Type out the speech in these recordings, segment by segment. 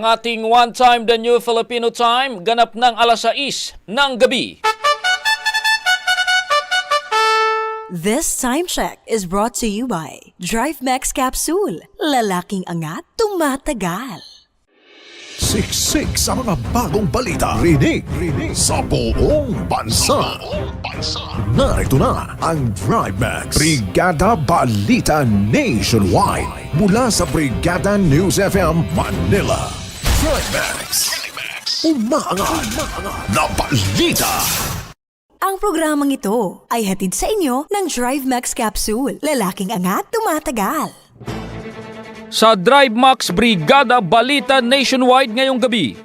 Ang ating one time the new Filipino time ganap ng alas 6 ng gabi. This time check is brought to you by Drive Max Capsule. Lalaking angat, tumatagal. Siksik sa mga bagong balita Rinig, rinig sa buong bansa Narito na ang Drive Max Brigada Balita Nationwide Mula sa Brigada News FM Manila Drive Max Umaangat na balita Ang programang ito ay hatid sa inyo ng Drive Max Capsule. Lalaking angat, tumatagal. Sa Drive Max Brigada Balita Nationwide ngayong gabi.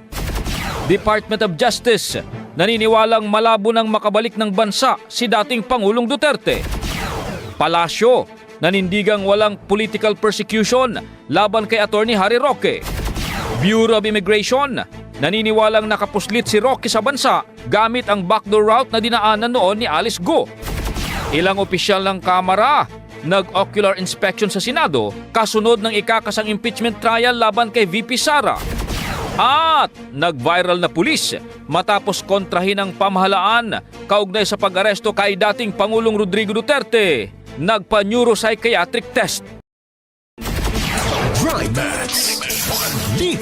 Department of Justice naniniwalang malabo ng makabalik ng bansa si dating Pangulong Duterte. Palasyo nanindigang walang political persecution laban kay Attorney Harry Roque. Bureau of Immigration naniniwalang nakapuslit si Roque sa bansa gamit ang backdoor route na dinaanan noon ni Alice Go. Ilang opisyal ng Kamara nag-ocular inspection sa Senado kasunod ng ikakasang impeachment trial laban kay VP Sara. At nag-viral na pulis matapos kontrahin ng pamahalaan kaugnay sa pag-aresto kay dating Pangulong Rodrigo Duterte. Nagpa-neuropsychiatric test. Drive Max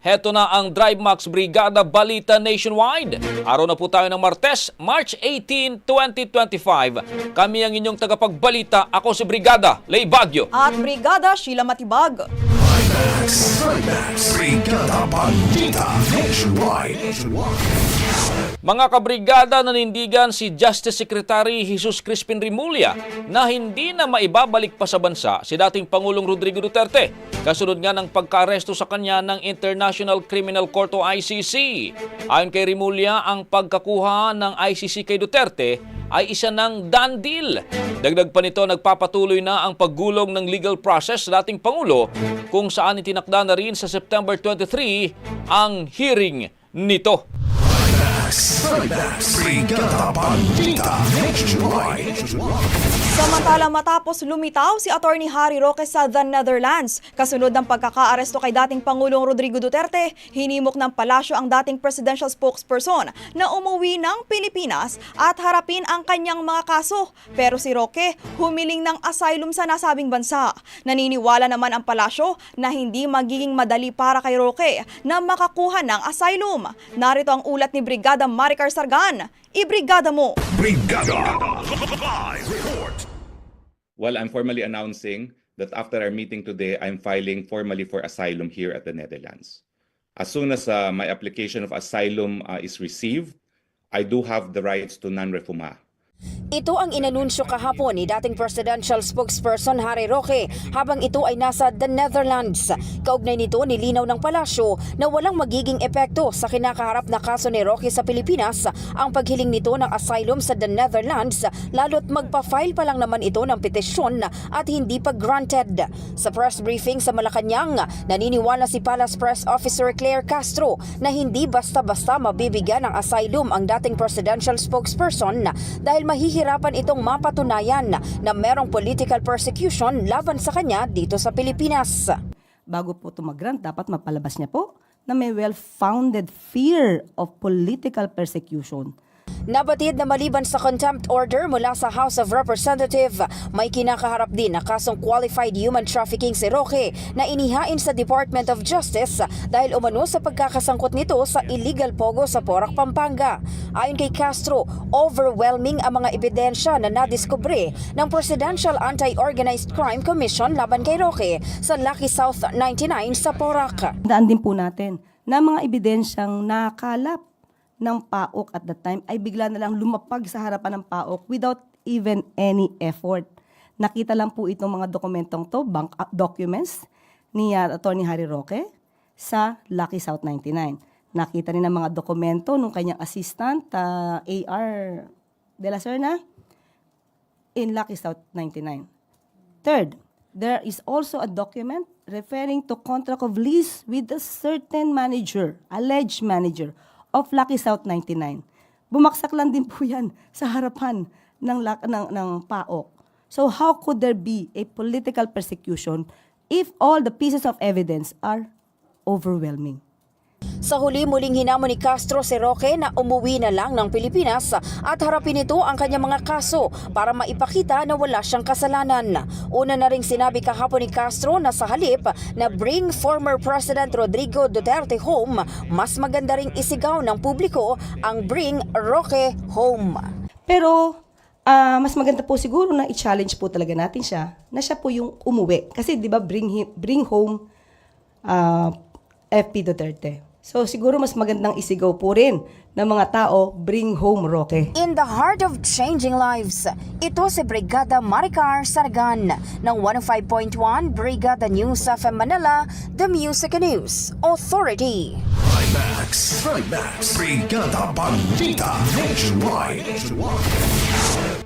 heto na ang Drive Max Brigada Balita Nationwide. Araw na po tayo ng Martes, March 18, 2025. Kami ang inyong tagapagbalita. Ako si Brigada Lay Bagyo. At Brigada Sheila Matibag. Brigada Balita Nationwide. Mga kabrigada nanindigan si Justice Secretary Jesus Crispin Rimulya na hindi na maibabalik pa sa bansa si dating Pangulong Rodrigo Duterte kasunod nga ng pagkaaresto sa kanya ng International Criminal Court o ICC. Ayon kay Rimulya, ang pagkakuha ng ICC kay Duterte ay isa ng done deal. Dagdag pa nito, nagpapatuloy na ang paggulong ng legal process dating Pangulo kung saan itinakda na rin sa September 23 ang hearing nito. Brigada Balita Nationwide. Samantala matapos lumitaw si Attorney Harry Roque sa The Netherlands. Kasunod ng pagkakaaresto kay dating Pangulong Rodrigo Duterte, hinimok ng palasyo ang dating presidential spokesperson na umuwi ng Pilipinas at harapin ang kanyang mga kaso. Pero si Roque humiling ng asylum sa nasabing bansa. Naniniwala naman ang palasyo na hindi magiging madali para kay Roque na makakuha ng asylum. Narito ang ulat ni Brigada Maricar Sargan. Ibrigada mo! Brigada Live Report. Well, I'm formally announcing that after our meeting today, I'm filing formally for asylum here at the Netherlands. As soon as uh, my application of asylum uh, is received, I do have the rights to non-refoulement. Ito ang inanunsyo kahapon ni dating presidential spokesperson Harry Roque habang ito ay nasa the Netherlands. Kaugnay nito nilinaw ng palasyo na walang magiging epekto sa kinakaharap na kaso ni Roque sa Pilipinas ang paghiling nito ng asylum sa the Netherlands lalo't magpa-file pa lang naman ito ng petisyon at hindi pa granted. Sa press briefing sa Malacanang, naniniwala si Palace Press Officer Claire Castro na hindi basta-basta mabibigyan ng asylum ang dating presidential spokesperson dahil mahihirapan itong mapatunayan na merong political persecution laban sa kanya dito sa Pilipinas. bago po ito mag-grant, dapat mapalabas niya po na may well-founded fear of political persecution. Nabatid na maliban sa contempt order mula sa House of Representative, may kinakaharap din na kasong qualified human trafficking si Roque na inihain sa Department of Justice dahil umano sa pagkakasangkot nito sa illegal pogo sa Porac, Pampanga. Ayon kay Castro, overwhelming ang mga ebidensya na nadiskubre ng Presidential Anti-Organized Crime Commission laban kay Roque sa Lucky South 99 sa Porac. Daan din po natin na mga ebidensyang nakalap ng PAOK at that time ay bigla na lang lumapag sa harapan ng PAOK without even any effort. Nakita lang po itong mga dokumentong to, bank uh, documents ni uh, Attorney Harry Roque sa Lucky South 99. Nakita rin ang mga dokumento ng kanyang assistant, uh, AR De La Serna, in Lucky South 99. Third, there is also a document referring to contract of lease with a certain manager, alleged manager of Lucky South 99. Bumaksak lang din po yan sa harapan ng, ng, ng PAOK. So how could there be a political persecution if all the pieces of evidence are overwhelming? Sa huli muling hinamon ni Castro si Roque na umuwi na lang ng Pilipinas at harapin ito ang kanyang mga kaso para maipakita na wala siyang kasalanan. Una na ring sinabi kahapon ni Castro na sa halip na bring former President Rodrigo Duterte home, mas maganda ring isigaw ng publiko ang bring Roque home. Pero ah, mas maganda po siguro na i-challenge po talaga natin siya na siya po yung umuwi. Kasi 'di ba bring bring home ah, FP Duterte. So siguro mas magandang isigaw po rin ng mga tao bring home Roque. In the heart of changing lives, ito si Brigada Maricar Sargan ng 105.1 Brigada News of Manila, The Music News Authority. Max, Max, Brigada Balita Nationwide.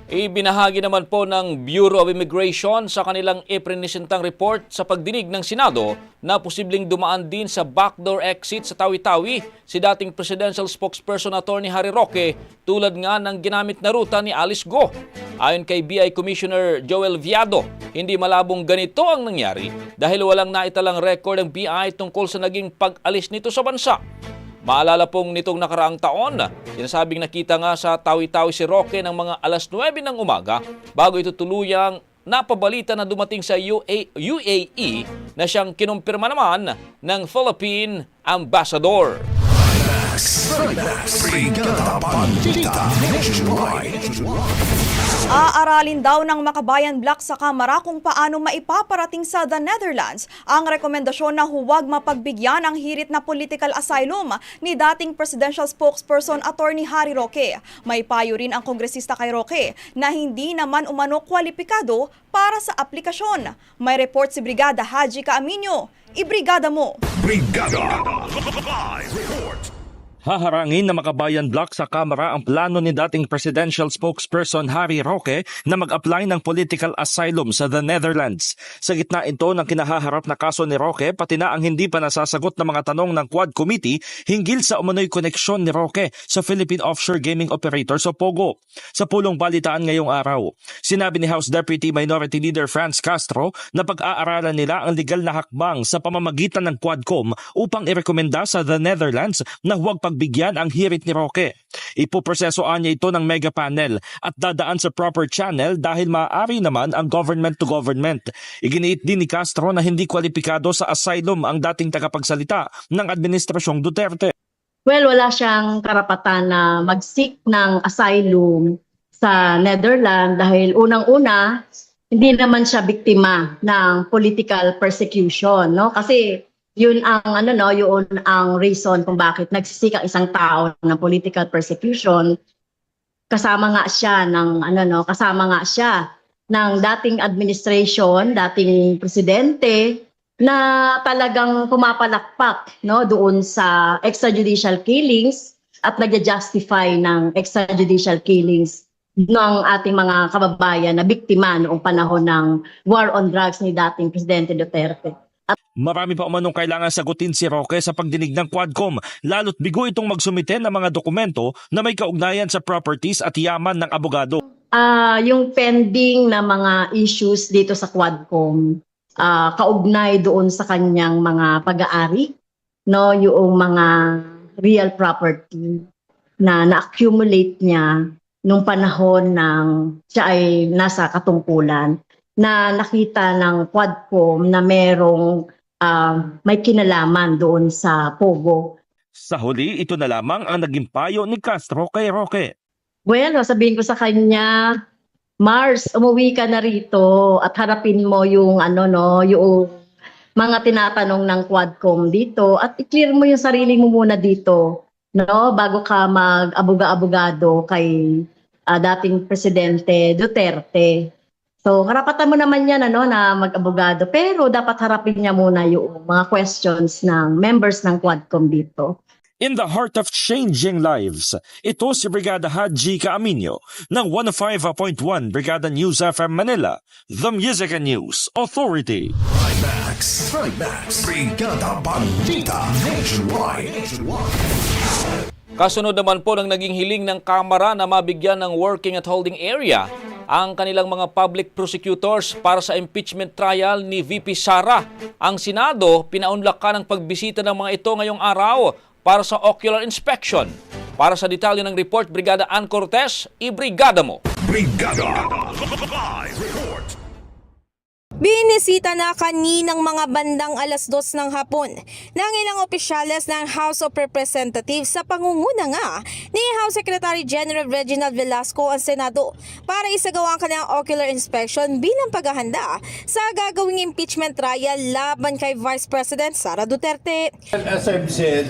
Ibinahagi naman po ng Bureau of Immigration sa kanilang iprinisintang report sa pagdinig ng Senado na posibleng dumaan din sa backdoor exit sa Tawi-Tawi si dating presidential spokesperson attorney Harry Roque tulad nga ng ginamit na ruta ni Alice Go. Ayon kay BI Commissioner Joel Viado, hindi malabong ganito ang nangyari dahil walang naitalang record ng BI tungkol sa naging pag-alis nito sa bansa. Maalala pong nitong nakaraang taon, sinasabing nakita nga sa tawi-tawi si Roque ng mga alas 9 ng umaga bago ito tuluyang napabalita na dumating sa UA, UAE na siyang kinumpirma naman ng Philippine Ambassador. Brigada Balita Nationwide. Aaralin daw ng Makabayan Black sa Kamara kung paano maipaparating sa the Netherlands ang rekomendasyon na huwag mapagbigyan ang hirit na political asylum ni dating presidential spokesperson Attorney Harry Roque. May payo rin ang kongresista kay Roque na hindi naman umano kwalipikado para sa aplikasyon. May report si Brigada Haji Kaaminyo. Ibrigada mo! Brigada Live Report. Haharangin na makabayan block sa Kamara ang plano ni dating presidential spokesperson Harry Roque na mag-apply ng political asylum sa the Netherlands. Sa gitna ito ng kinahaharap na kaso ni Roque pati na ang hindi pa nasasagot na mga tanong ng Quad Committee hinggil sa umano'y koneksyon ni Roque sa Philippine Offshore Gaming Operator sa Pogo. Sa pulong balitaan ngayong araw, sinabi ni House Deputy Minority Leader Franz Castro na pag-aaralan nila ang legal na hakbang sa pamamagitan ng Quadcom upang irekomenda sa the Netherlands na huwag pagbigyan ang hirit ni Roque. Ipoprosesoan niya ito ng mega panel at dadaan sa proper channel dahil maaari naman ang government to government. Iginiit din ni Castro na hindi kwalipikado sa asylum ang dating tagapagsalita ng Administrasyong Duterte. Well, wala siyang karapatan na mag-seek ng asylum sa Netherlands dahil unang-una, hindi naman siya biktima ng political persecution, no? Kasi yun ang ano no, yun ang reason kung bakit nagsisik ang isang tao ng political persecution. Kasama nga siya ng ano no, kasama nga siya ng dating administration, dating presidente na talagang pumapalakpak no doon sa extrajudicial killings at nagja-justify ng extrajudicial killings ng ating mga kababayan na biktima noong panahon ng war on drugs ni dating Presidente Duterte. Marami pa umanong kailangan sagutin si Roque sa pagdinig ng Quadcom, lalo't bigo itong magsumite ng mga dokumento na may kaugnayan sa properties at yaman ng abogado. Ah, yung pending na mga issues dito sa Quadcom, ah, kaugnay doon sa kanyang mga pag-aari, no, yung mga real property na na-accumulate niya nung panahon ng siya ay nasa katungkulan na nakita ng Quadcom na merong ah, may kinalaman doon sa Pogo. Sa huli, ito na lamang ang naging payo ni Castro kay Roque. Well, sabihin ko sa kanya, Mars, umuwi ka na rito at harapin mo yung ano no, yung mga tinatanong ng Quadcom dito at i-clear mo yung sarili mo muna dito, no, bago ka mag-abuga-abogado kay ah, dating presidente Duterte. So, karapatan mo naman yan ano, na mag-abogado. Pero dapat harapin niya muna yung mga questions ng members ng Quadcom dito. In the heart of changing lives, ito si Brigada Haji Kaaminyo ng 105.1 Brigada News FM Manila, The Music and News Authority. Max, Max, Brigada Balita Nationwide. Kasunod naman po ng naging hiling ng Kamara na mabigyan ng working at holding area ang kanilang mga public prosecutors para sa impeachment trial ni VP Sara. Ang Senado, pinaunlak ka ng pagbisita ng mga ito ngayong araw para sa ocular inspection. Para sa detalye ng report, Brigada Ann Cortez, ibrigada mo. Brigada Live Report. Binisita na kaninang mga bandang alas dos ng hapon ng ilang opisyales ng House of Representatives sa pangunguna nga ni House Secretary General Reginald Velasco ang Senado para isagawa ang kanilang ocular inspection bilang paghahanda sa gagawing impeachment trial laban kay Vice President Sara Duterte. As I've said,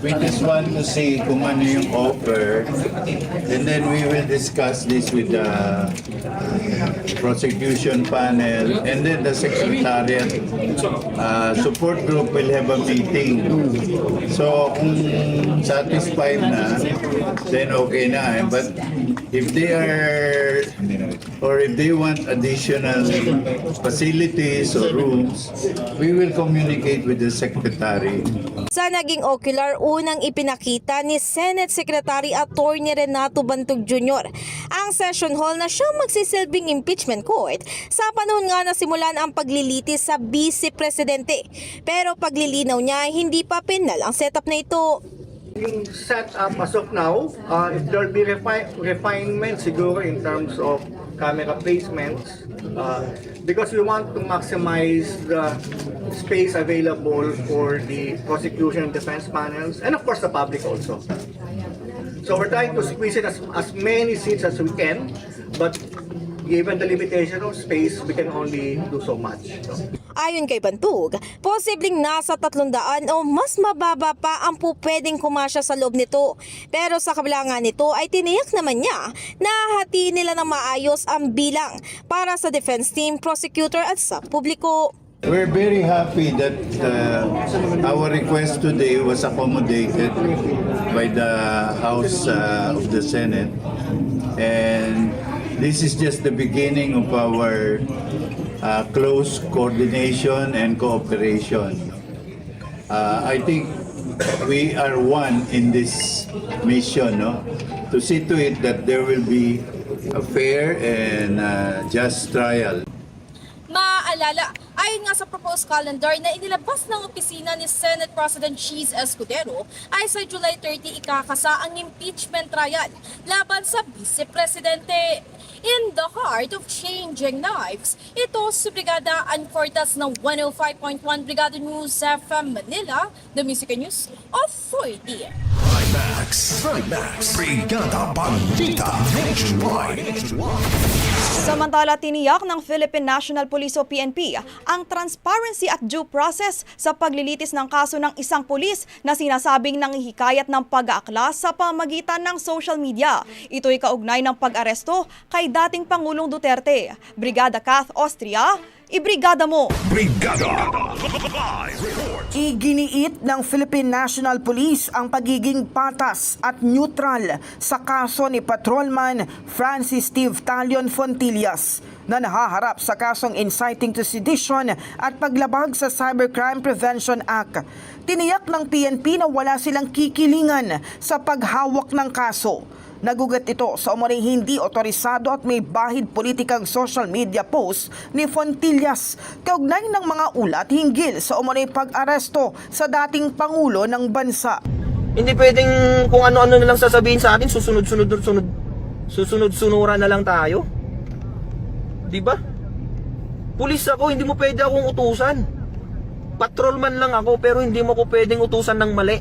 we just want to see kung ano yung offer and then we will discuss this with the prosecution panel and then the secretariat uh, support group will have a meeting. So kung satisfied na, then okay na. But if they are or if they want additional facilities or rooms, we will communicate with the secretary. Sa naging ocular, unang ipinakita ni Senate Secretary Attorney Renato Bantog Jr. ang session hall na siyang magsisilbing impeachment court sa panahon nga na simulan ang paglilitis sa vice presidente. Pero paglilinaw niya, hindi pa penal ang setup na ito. Yung setup as of now, uh, if there'll be refi- refinement siguro in terms of camera placements, uh, because we want to maximize the space available for the prosecution and defense panels, and of course the public also. So we're trying to squeeze in as, as many seats as we can, but given the limitation of space, we can only do so much. Ayon kay Bantug, posibleng nasa 300 o mas mababa pa ang pupwedeng kumasya sa loob nito. Pero sa kabila nga nito ay tiniyak naman niya na hati nila ng maayos ang bilang para sa defense team, prosecutor at sa publiko. We're very happy that uh, our request today was accommodated by the House uh, of the Senate. And this is just the beginning of our uh, close coordination and cooperation. Uh, I think we are one in this mission, no? To see to it that there will be a fair and uh, just trial. Maaalala, ayon nga sa proposed calendar na inilabas ng opisina ni Senate President Cheese Escudero ay sa July 30 ikakasa ang impeachment trial laban sa Vice Presidente. In the heart of changing lives, ito si Brigada Ancortas ng 105.1 Brigada News FM Manila, the Music News Authority. Max, Max, Brigada Balita Nationwide. Samantala, tiniyak ng Philippine National Police o PNP ang transparency at due process sa paglilitis ng kaso ng isang pulis na sinasabing nangihikayat ng pag-aakla sa pamagitan ng social media. Ito'y kaugnay ng pag-aresto kay dating Pangulong Duterte. Brigada Kath Austria, ibrigada mo! Brigada. Iginiit ng Philippine National Police ang pagiging patas at neutral sa kaso ni Patrolman Francis Steve Talion Fontillas na nahaharap sa kasong inciting to sedition at paglabag sa Cybercrime Prevention Act. Tiniyak ng PNP na wala silang kikilingan sa paghawak ng kaso. Nagugat ito sa umaring hindi otorisado at may bahid politikang social media post ni Fontillas kaugnay ng mga ulat hinggil sa umaring pag-aresto sa dating Pangulo ng bansa. Hindi pwedeng kung ano-ano na lang sasabihin sa atin, susunod-sunod sunod susunod-sunuran na lang tayo. 'Di ba? Pulis ako, hindi mo pwede akong utusan. Patrolman lang ako pero hindi mo ko pwedeng utusan ng mali.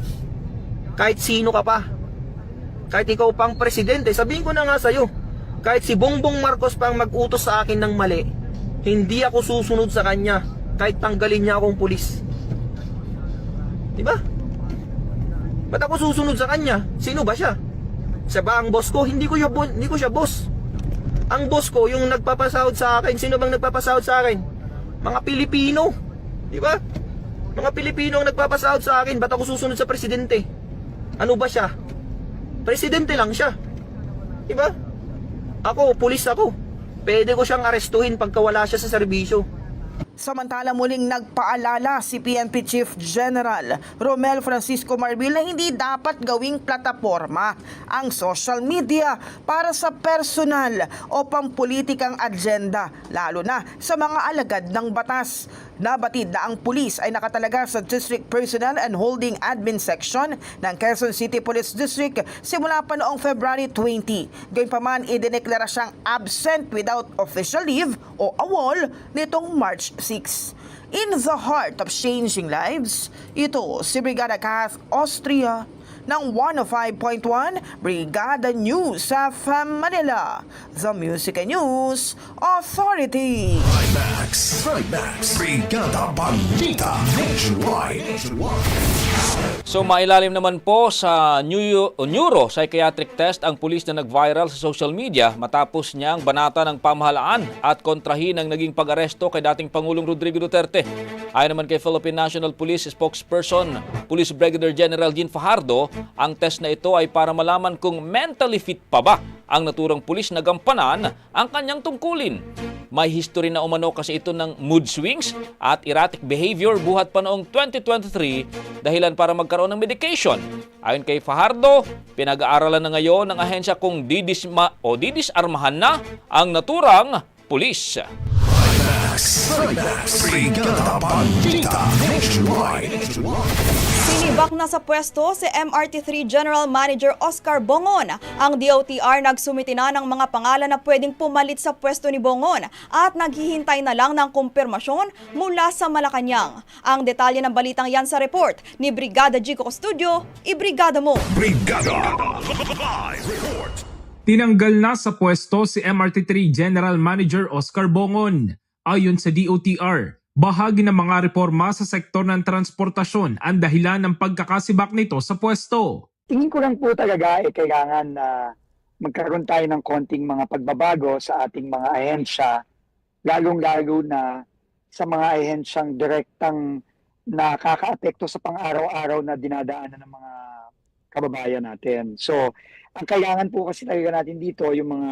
Kahit sino ka pa. Kahit ikaw pang presidente, sabihin ko na nga sa'yo, kahit si Bongbong Marcos pang mag-utos sa akin ng mali, hindi ako susunod sa kanya kahit tanggalin niya akong pulis. Di ba? Ba't ako susunod sa kanya? Sino ba siya? Siya ba ang boss ko? Hindi ko, siya, hindi ko siya boss. Ang boss ko, yung nagpapasahod sa akin, sino bang nagpapasahod sa akin? Mga Pilipino. Di ba? Mga Pilipino ang nagpapasahod sa akin. Ba't ako susunod sa presidente? Ano ba siya? Presidente lang siya. Di ba? Ako, pulis ako. Pwede ko siyang arestuhin pagka wala siya sa serbisyo. Samantala muling nagpaalala si PNP Chief General Romel Francisco Marbil na hindi dapat gawing plataforma ang social media para sa personal o pampolitikang agenda, lalo na sa mga alagad ng batas. Nabatid na ang pulis ay nakatalaga sa District Personnel and Holding Admin Section ng Quezon City Police District simula pa noong February 20. Gayunpaman, idineklara siyang absent without official leave o AWOL nitong March 6. In the heart of changing lives, ito si Brigada Kath Austria ng 105.1 Brigada News sa Manila, The Music and News Authority. Max, Max, Brigada Balita Nationwide. So mailalim naman po sa neuro, neuropsychiatric test ang pulis na nag-viral sa social media matapos niyang banata ng pamahalaan at kontrahin ang naging pag-aresto kay dating Pangulong Rodrigo Duterte. Ayon naman kay Philippine National Police spokesperson, Police Brigadier General Jean Fajardo, ang test na ito ay para malaman kung mentally fit pa ba ang naturang pulis na gampanan ang kanyang tungkulin. May history na umano kasi ito ng mood swings at erratic behavior buhat pa noong 2023 dahilan para magkaroon ng medication. Ayon kay Fajardo, pinag-aaralan na ngayon ng ahensya kung didisma o didisarmahan na ang naturang pulis. Trimax, Trimax, Brigada Balita Nationwide. Sinibak na sa pwesto si MRT3 General Manager Oscar Bongon. Ang DOTR nagsumiti na ng mga pangalan na pwedeng pumalit sa pwesto ni Bongon at naghihintay na lang ng kumpirmasyon mula sa Malacanang. Ang detalye ng balitang yan sa report ni Brigada Gico Studio, ibrigada mo! Brigada Live Report. Tinanggal na sa pwesto si MRT3 General Manager Oscar Bongon. Ayon sa DOTR, bahagi ng mga reforma sa sektor ng transportasyon ang dahilan ng pagkakasibak nito sa pwesto. tingin ko lang po talaga eh, kailangan na magkaroon tayo ng konting mga pagbabago sa ating mga ahensya, lalong-lalo na sa mga ahensyang direktang nakakaapekto sa pang-araw-araw na dinadaanan ng mga kababayan natin. So, ang kailangan po kasi talaga natin dito, yung mga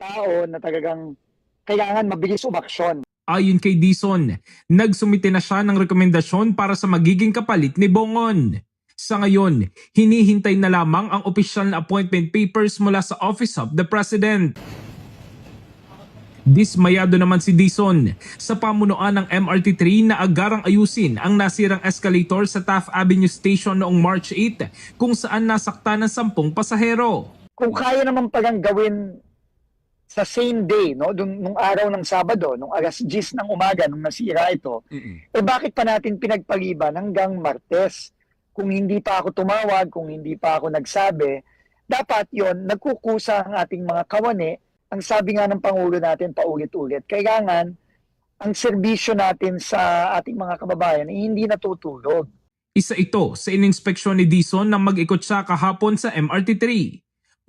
tao na talagang kailangan mabilis umaksyon. Ayon kay Dison, nagsumite na siya ng rekomendasyon para sa magiging kapalit ni Bongon. Sa ngayon, hinihintay na lamang ang opisyal na appointment papers mula sa Office of the President. Dismayado naman si Dison sa pamunuan ng MRT3 na agarang ayusin ang nasirang escalator sa Taft Avenue Station noong March 8 kung saan nasakta ng sampung pasahero. Kung kaya naman palang gawin sa same day, no, dun, nung araw ng Sabado, nung alas 10 ng umaga, nung nasira ito, eh bakit pa natin pinagpaliban hanggang Martes? Kung hindi pa ako tumawag, kung hindi pa ako nagsabi, dapat yon nagkukusa ang ating mga kawani. Ang sabi nga ng Pangulo natin paulit-ulit, kailangan ang serbisyo natin sa ating mga kababayan ay hindi natutulog. Isa ito sa ininspeksyon ni Dison nang mag-ikot siya kahapon sa MRT3.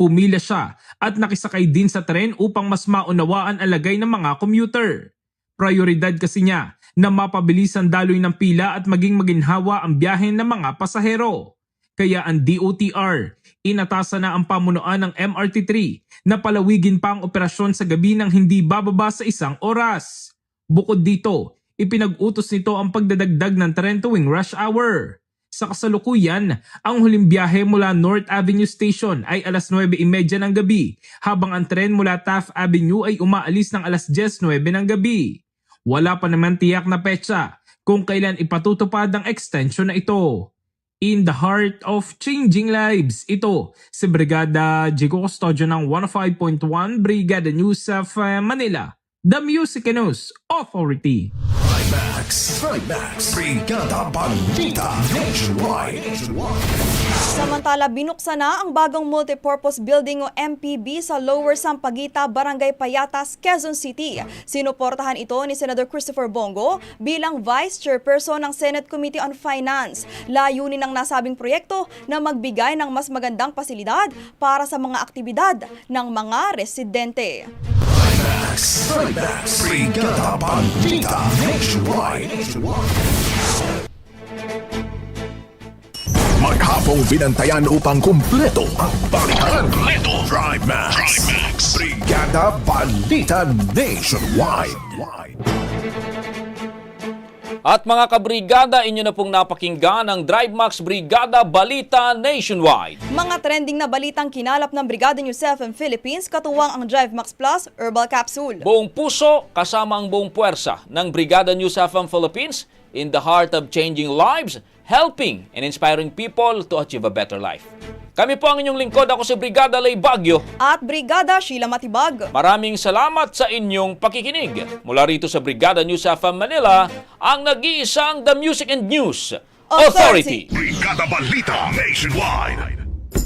Pumila siya at nakisakay din sa tren upang mas maunawaan ang lagay ng mga commuter. Prioridad kasi niya na mapabilis ang daloy ng pila at maging maginhawa ang biyahe ng mga pasahero. Kaya ang DOTR, inatasan na ang pamunuan ng MRT3 na palawigin pa ang operasyon sa gabi ng hindi bababa sa isang oras. Bukod dito, ipinag-utos nito ang pagdadagdag ng tren tuwing rush hour. Sa kasalukuyan, ang huling biyahe mula North Avenue Station ay alas 9.30 ng gabi, habang ang tren mula Taft Avenue ay umaalis ng alas 10.09 ng gabi. Wala pa naman tiyak na petsa kung kailan ipatutupad ang extension na ito. In the heart of changing lives, ito si Brigada Jigo Custodio ng 105.1 Brigada News of Manila, The Music News Authority. Trimax, Trimax, Brigada Balita Nationwide. Samantala, binuksan na ang bagong multipurpose building o MPB sa Lower Sampaguita, Barangay Payatas, Quezon City. Sinuportahan ito ni Senator Christopher Bongo bilang Vice Chairperson ng Senate Committee on Finance. Layunin ng nasabing proyekto na magbigay ng mas magandang pasilidad para sa mga aktibidad ng mga residente. Trimax, Trimax, Brigada Balita Nationwide. Maghapong binantayan upang kumpleto ang balikan. Kumpleto. Drive Max. Brigada Balita Nationwide. At mga kabrigada, inyo na pong napakinggan ang DriveMax Brigada Balita Nationwide. Mga trending na balitang kinalap ng Brigada News FM Philippines katuwang ang Drive Max Plus Herbal Capsule. Buong puso kasama ang buong puwersa ng Brigada News FM Philippines in the heart of changing lives, helping and inspiring people to achieve a better life. Kami po ang inyong lingkod. Ako si Brigada Lay Bagyo. At Brigada Sheila Matibag. Maraming salamat sa inyong pakikinig. Mula rito sa Brigada News FM Manila, ang nag-iisang The Music and News Authority. Brigada Balita Nationwide.